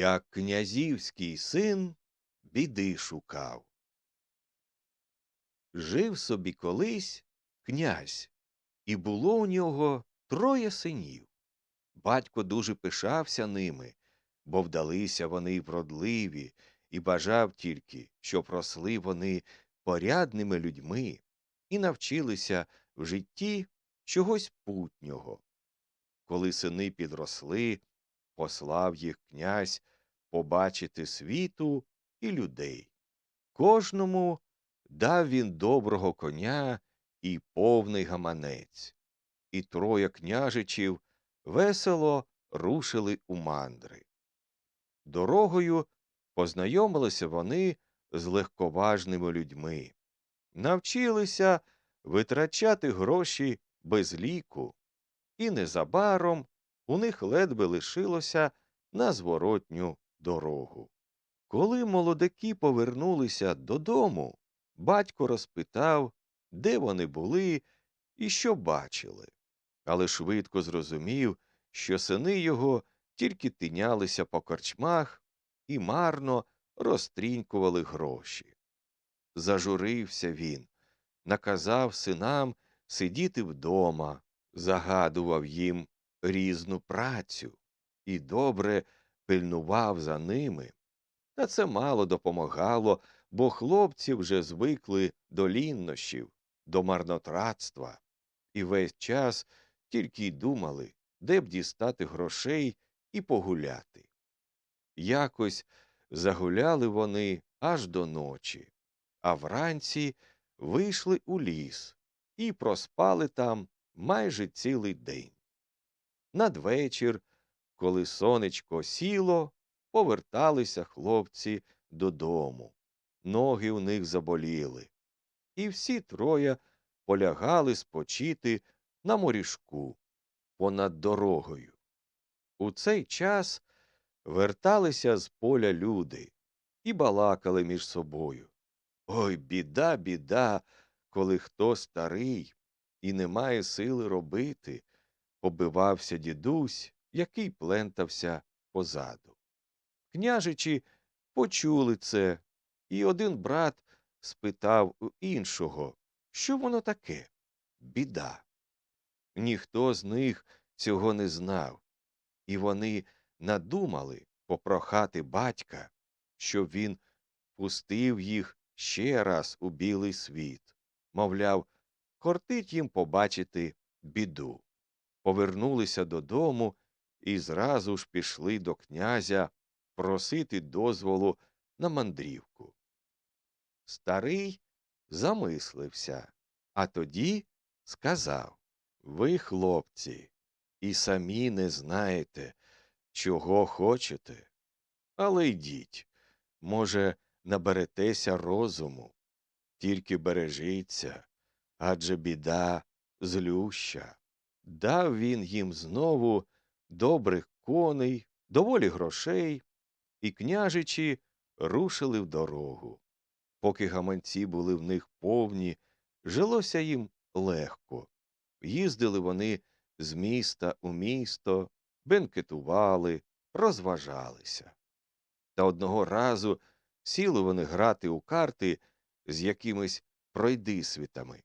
як князівський син біди шукав. Жив собі колись князь, і було у нього троє синів. Батько дуже пишався ними, бо вдалися вони вродливі, і бажав тільки, щоб росли вони порядними людьми і навчилися в житті чогось путнього. Коли сини підросли, послав їх князь побачити світу і людей. Кожному дав він доброго коня і повний гаманець. І троє княжичів весело рушили у мандри. Дорогою познайомилися вони з легковажними людьми, навчилися витрачати гроші без ліку, і незабаром у них ледве лишилося на зворотню дорогу. Коли молодики повернулися додому, батько розпитав, де вони були і що бачили, але швидко зрозумів, що сини його тільки тинялися по корчмах і марно розтрінькували гроші. Зажурився він, наказав синам сидіти вдома, загадував їм різну працю і добре пильнував за ними. Та це мало допомагало, бо хлопці вже звикли до ліннощів, до марнотратства, і весь час тільки й думали, де б дістати грошей і погуляти. Якось загуляли вони аж до ночі, а вранці вийшли у ліс і проспали там майже цілий день. Надвечір, коли сонечко сіло, поверталися хлопці додому. Ноги у них заболіли. І всі троє полягали спочити на морішку понад дорогою. У цей час верталися з поля люди і балакали між собою. Ой, біда, біда, коли хто старий і не має сили робити, побивався дідусь, який плентався позаду. Княжичі почули це, і один брат спитав у іншого, що воно таке біда. Ніхто з них цього не знав, і вони надумали попрохати батька, щоб він пустив їх ще раз у білий світ, мовляв, кортить їм побачити біду. Повернулися додому і зразу ж пішли до князя просити дозволу на мандрівку. Старий замислився, а тоді сказав Ви, хлопці, і самі не знаєте, чого хочете, але йдіть, може, наберетеся розуму, тільки бережіться, адже біда злюща. Дав він їм знову добрих коней, доволі грошей, і княжичі рушили в дорогу. Поки гаманці були в них повні, жилося їм легко. Їздили вони з міста у місто, бенкетували, розважалися. Та одного разу сіли вони грати у карти з якимись пройдисвітами,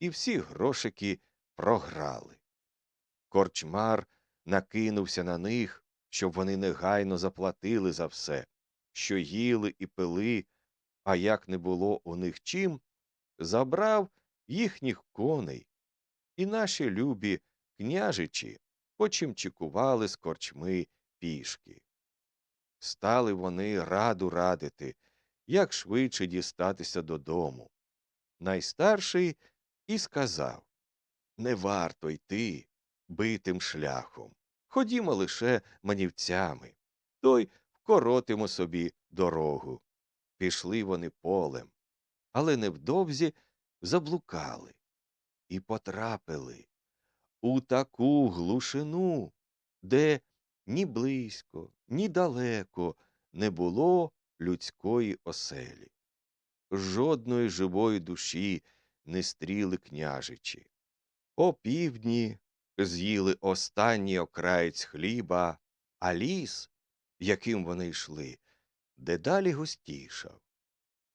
і всі грошики програли. Корчмар накинувся на них, щоб вони негайно заплатили за все, що їли і пили, а як не було у них чим, забрав їхніх коней, і наші любі княжичі почимчикували з корчми пішки. Стали вони раду радити, як швидше дістатися додому. Найстарший і сказав Не варто йти битим шляхом. Ходімо лише манівцями, то й вкоротимо собі дорогу. Пішли вони полем, але невдовзі заблукали і потрапили у таку глушину, де ні близько, ні далеко не було людської оселі. Жодної живої душі не стріли княжичі. О півдні з'їли останній окраєць хліба, а ліс яким вони йшли, дедалі густішав.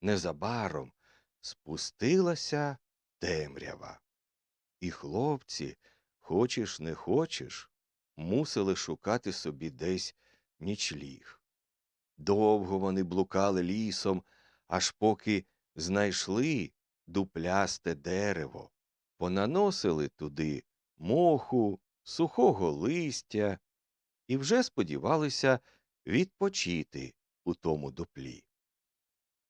Незабаром спустилася темрява. І хлопці, хочеш не хочеш, мусили шукати собі десь нічліг. Довго вони блукали лісом, аж поки знайшли дуплясте дерево, понаносили туди моху, сухого листя і вже сподівалися відпочити у тому дуплі.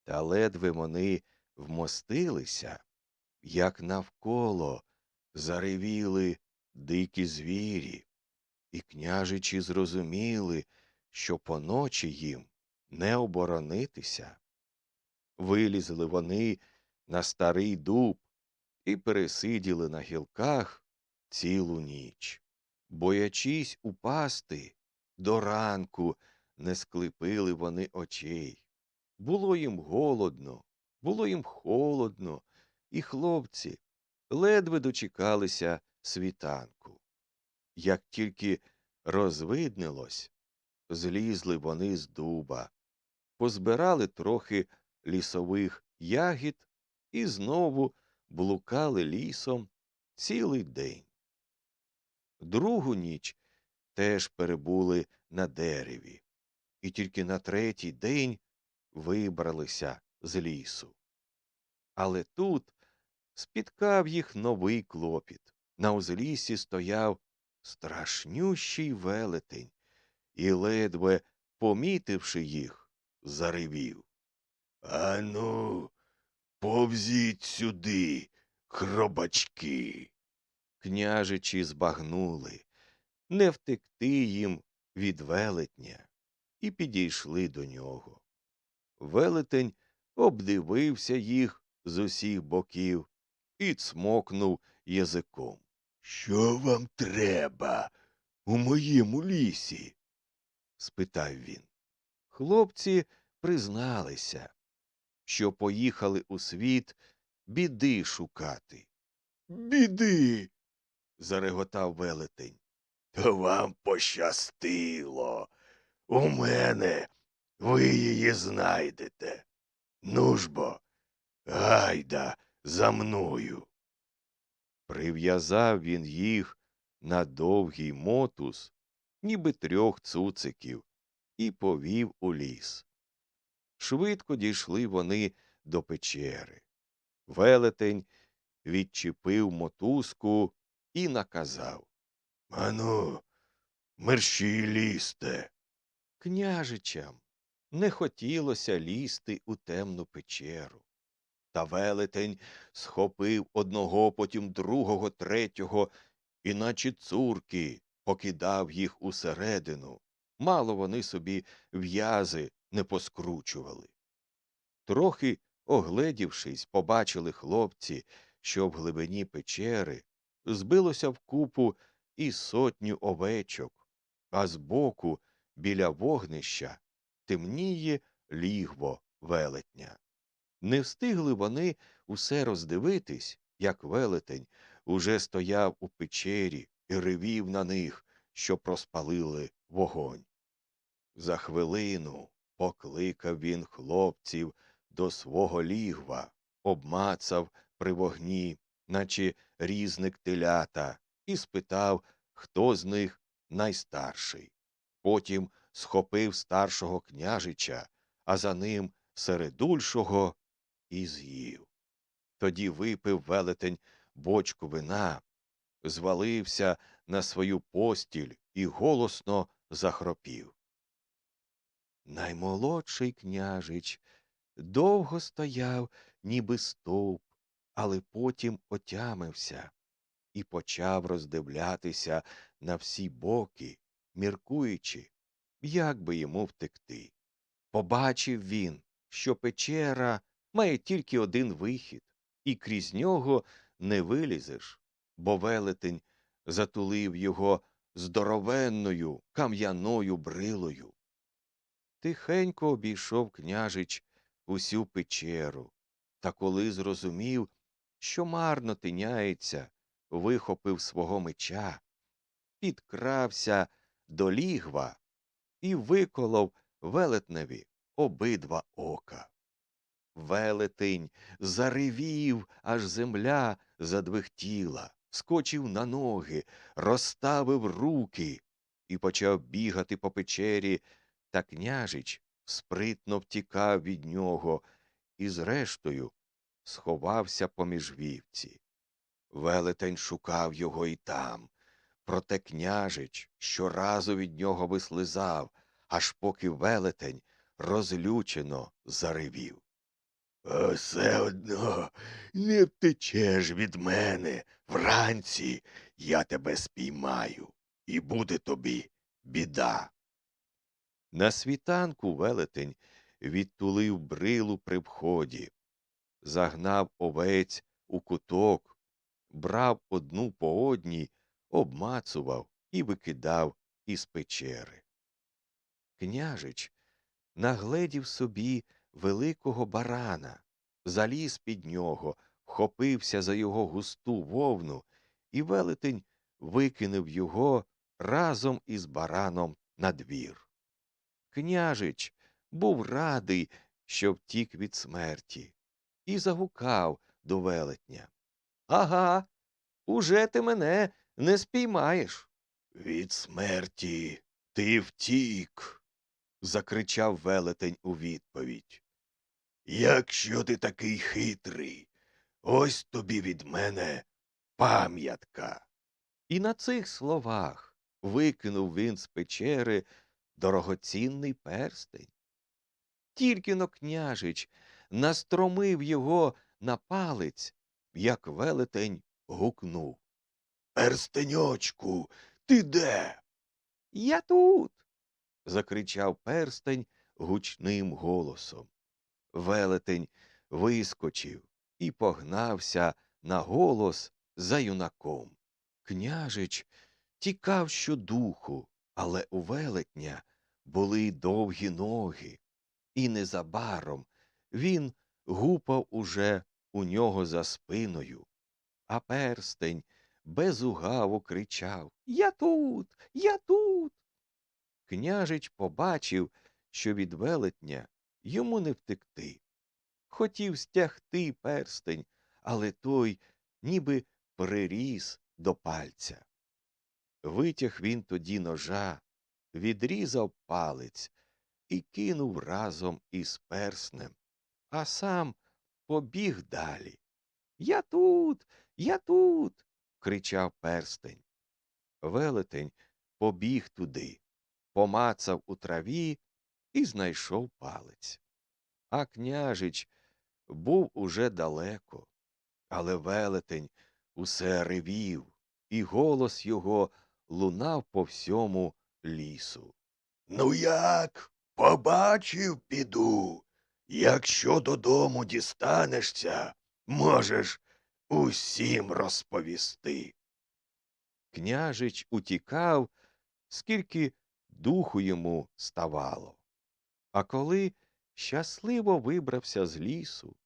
Та ледве вони вмостилися, як навколо заревіли дикі звірі, і княжичі зрозуміли, що поночі їм не оборонитися. Вилізли вони на старий дуб і пересиділи на гілках цілу ніч. Боячись упасти, до ранку не склепили вони очей. Було їм голодно, було їм холодно, і хлопці ледве дочекалися світанку. Як тільки розвиднилось, злізли вони з дуба, позбирали трохи лісових ягід і знову блукали лісом цілий день. Другу ніч теж перебули на дереві, і тільки на третій день вибралися з лісу. Але тут спіткав їх новий клопіт. На узліссі стояв страшнющий велетень і, ледве помітивши їх, заревів. Ану, повзіть сюди, хробачки. Княжичі збагнули, не втекти їм від велетня, і підійшли до нього. Велетень обдивився їх з усіх боків і цмокнув язиком. Що вам треба у моєму лісі? спитав він. Хлопці призналися, що поїхали у світ біди шукати. Біди. Зареготав велетень. То вам пощастило. У мене ви її знайдете. Ну ж бо, гайда за мною. Прив'язав він їх на довгий мотус, ніби трьох цуциків, і повів у ліс. Швидко дійшли вони до печери. Велетень відчепив мотузку і наказав Ану, мерщій лізьте. Княжичам не хотілося лізти у темну печеру. Та велетень схопив одного, потім другого, третього, і наче цурки покидав їх усередину. Мало вони собі в'язи не поскручували. Трохи огледівшись, побачили хлопці, що в глибині печери збилося вкупу і сотню овечок, а збоку, біля вогнища, темніє лігво велетня. Не встигли вони усе роздивитись, як велетень уже стояв у печері і ревів на них, що проспалили вогонь. За хвилину покликав він хлопців до свого лігва, обмацав при вогні, наче різник телята, і спитав, хто з них найстарший. Потім схопив старшого княжича, а за ним середульшого і з'їв. Тоді випив велетень бочку вина, звалився на свою постіль і голосно захропів. Наймолодший княжич довго стояв, ніби стовп, але потім отямився і почав роздивлятися на всі боки, міркуючи, як би йому втекти. Побачив він, що печера має тільки один вихід, і крізь нього не вилізеш, бо велетень затулив його здоровенною кам'яною брилою. Тихенько обійшов княжич усю печеру, та коли зрозумів, що марно тиняється, вихопив свого меча, підкрався до лігва і виколов велетневі обидва ока. Велетень заревів, аж земля задвихтіла, скочив на ноги, розставив руки і почав бігати по печері, та княжич спритно втікав від нього і, зрештою, сховався поміж вівці. Велетень шукав його і там, проте княжич щоразу від нього вислизав, аж поки велетень розлючено заревів. Все одно не втечеш від мене. Вранці я тебе спіймаю, і буде тобі біда. На світанку велетень відтулив брилу при вході, загнав овець у куток, брав одну по одній, обмацував і викидав із печери. Княжич нагледів собі великого барана, заліз під нього, вхопився за його густу вовну, і велетень викинув його разом із бараном на двір. Княжич був радий, що втік від смерті, і загукав до велетня. Ага, уже ти мене не спіймаєш. Від смерті ти втік, закричав велетень у відповідь. Якщо ти такий хитрий, ось тобі від мене пам'ятка. І на цих словах викинув він з печери дорогоцінний перстень. Тільки но княжич настромив його на палець, як велетень гукнув. Перстеньочку, ти де? Я тут. закричав перстень гучним голосом. Велетень вискочив і погнався на голос за юнаком. Княжич тікав щодуху, але у велетня були довгі ноги, і незабаром він гупав уже у нього за спиною, а перстень безугаво кричав Я тут, я тут. Княжич побачив, що від велетня йому не втекти. Хотів стягти перстень, але той ніби приріс до пальця. Витяг він тоді ножа, відрізав палець і кинув разом із перснем, а сам побіг далі. Я тут, я тут. кричав перстень. Велетень побіг туди, помацав у траві і знайшов палець. А княжич був уже далеко, але велетень усе ревів, і голос його лунав по всьому лісу. Ну як? Побачив, піду. Якщо додому дістанешся, можеш усім розповісти. Княжич утікав, скільки духу йому ставало. А коли щасливо вибрався з лісу,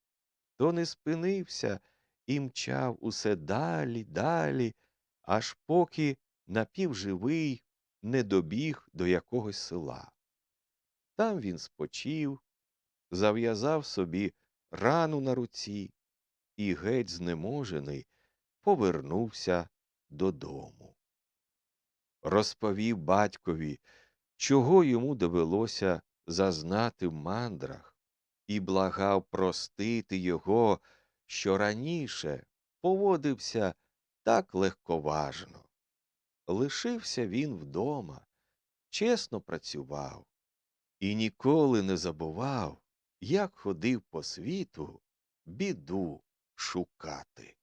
то не спинився і мчав усе далі, далі, аж поки напівживий не добіг до якогось села. Там він спочив, зав'язав собі рану на руці і, геть знеможений, повернувся додому. Розповів батькові, чого йому довелося зазнати в мандрах, і благав простити його, що раніше поводився так легковажно. Лишився він вдома, чесно працював і ніколи не забував, як ходив по світу біду шукати.